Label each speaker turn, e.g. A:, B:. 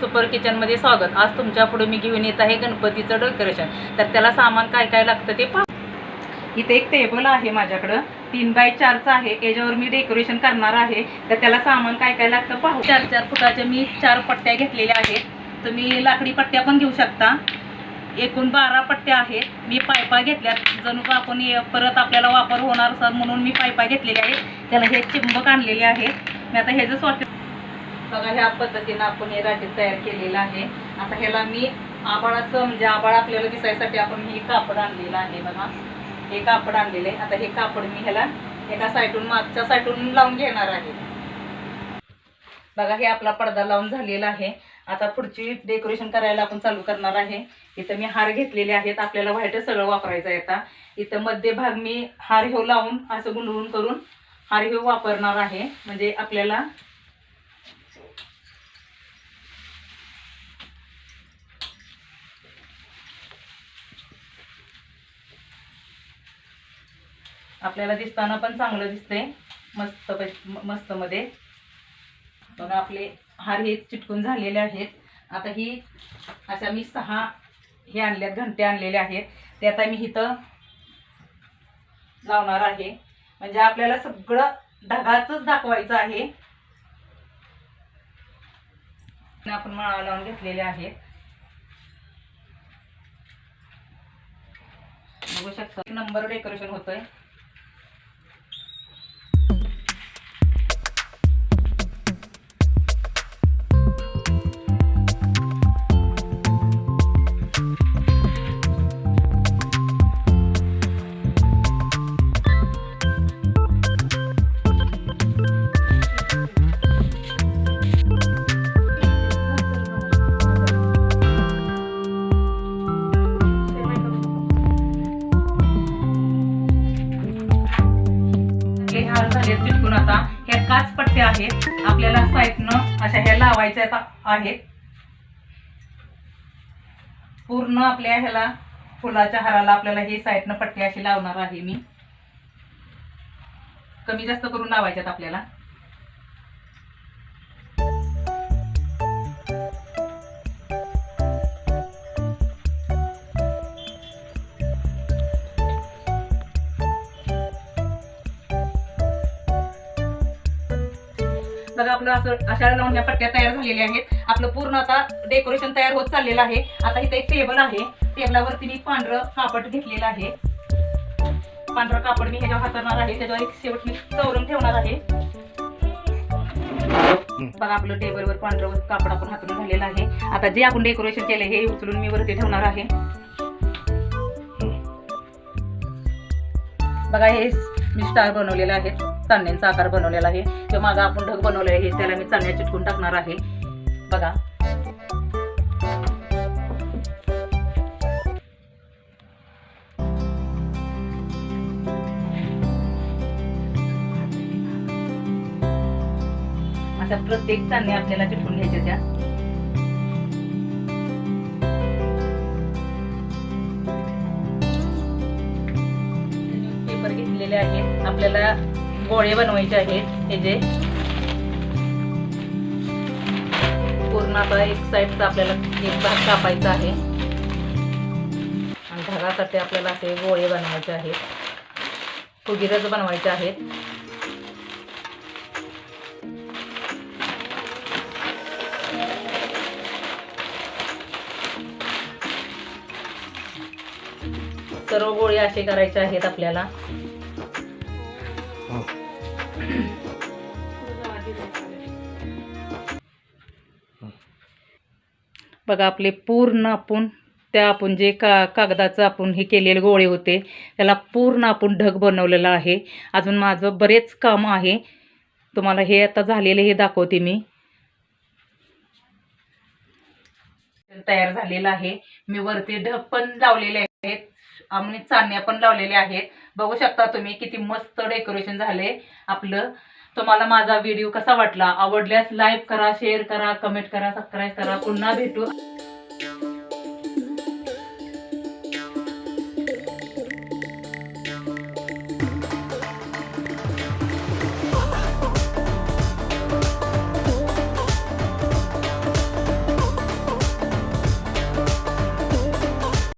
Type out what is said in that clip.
A: Super किचनमध्ये स्वागत. आज तुमच्यापुढे मी घेऊन येत आहे गणपतीचं डेकोरेशन. तर त्याला सामान काय काय लागतं ते पहा. इथे एक टेबल आहे माझ्याकडं. तीन बाय चारचं आहे. याच्यावर मी डेकोरेशन करणार आहे. तर त्याला सामान काय काय लागतं पाहू. चार चार फुटाच्या मी चार पट्ट्या घेतलेल्या आहेत. तुम्ही लाकडी पट्ट्या पण घेऊ शकता. एकूण बारा पट्ट्या आहेत. मी पायपा घेतल्यात. जणू का आपण परत आपल्याला वापर होणार सर म्हणून मी पायपा घेतलेल्या आहेत. त्याला हे चिंबक आणलेले आहेत. मी आता ह्याचं स्वच्छ बघा ह्या पद्धतीनं आपण हे राटीत तयार केलेलं आहे. आता ह्याला मी आबाळाचं म्हणजे आबाळ आपल्याला दिसायसाठी आपण हे कापड आणलेलं आहे बघा. हे कापड आणलेलं आहे. आता हे कापड मी ह्याला एका साईडून मागच्या साईडून लावून घेणार आहे. बघा हे आपला पडदा लावून झालेला आहे. आता पुढची डेकोरेशन करायला आपण चालू करणार आहे. इथं मी हार घेतलेले आहेत. आपल्याला व्हाईट सगळं वापरायचं आहे आता. इथं मध्यभाग मी हार ह्यो लावून असं गुंडळून करून हार ह्यो वापरणार आहे. म्हणजे आपल्याला आपल्याला दिसताना पण चांगलं दिसतंय. मस्त पै- मस्त मध्ये. बघा आपले हार हे चिटकून झालेले आहेत. आता ही अशा मी सहा हे आणल्यात घंटे आणलेले आहेत. ते आता मी इथं लावणार आहे. म्हणजे आपल्याला सगळं ढगाचंच दाखवायचं आहे. आपण माळा लावून घेतलेले आहेत. बघू शकता नंबर डेकोरेशन होतंय. हे चिटकून आता ह्या काच पट्टे आहेत. आपल्याला साईडनं अशा ह्या लावायच्या आहेत. पूर्ण आपल्या ह्याला फुलाच्या हाराला आपल्याला हे साईडनं पट्टी अशी लावणार आहे मी. कमी जास्त करून लावायच्यात आपल्याला. बघा आपलं असं अशा लावून ह्या पट्ट्या तयार झालेल्या आहेत. आपलं पूर्ण आता डेकोरेशन तयार होत चाललेलं आहे. आता इथे एक टेबल आहे. टेबलावरती मी पांढरं कापड घेतलेलं आहे. पांढरं कापड मी ह्याच्यावर हातरणार आहे. त्याच्यावर एक शेवट मी चौरंग ठेवणार आहे. बघा आपलं टेबलवर पांढरं कापड आपण हातरून झालेलं आहे. आता जे आपण डेकोरेशन केलं हे उचलून मी वरती ठेवणार आहे. बघा हे मी स्टार बनवलेला आहे. चांदण्यांचा आकार बनवलेला आहे. किंवा मागं आपण ढग बनवले आहे त्याला मी चांदण्या चिटकून टाकणार आहे. बघा. अशा प्रत्येक चांदण्या आपल्याला चिटकून घ्यायच्या त्या. पेपर घेतलेले आहेत. आपल्याला गोळे बनवायचे आहेत हे जे. पूर्ण आता एक साईडचा आपल्याला एक भाग कापायचा आहे. आणि भागासाठी आपल्याला असे गोळे बनवायचे आहेत. फुगिरच बनवायचे आहेत. सर्व गोळे असे करायचे आहेत आपल्याला. हो. बघा आपले पूर्ण आपण त्या आपण जे का कागदाचं आपण हे केलेले गोळे होते त्याला पूर्ण आपण ढग बनवलेला आहे. अजून माझं बरेच काम आहे. तुम्हाला हे आता झालेले हे दाखवते मी. तयार झालेलं आहे. मी वरती ढग पण लावलेले आहेत. आम्ही म्हणजे चांदण्या पण लावलेल्या आहेत. बघू शकता तुम्ही किती मस्त डेकोरेशन झाले आपलं. तुम्हाला माझा व्हिडिओ कसा वाटला? आवडल्यास लाईक करा शेअर करा कमेंट करा सबस्क्राईब करा. पुन्हा भेटू.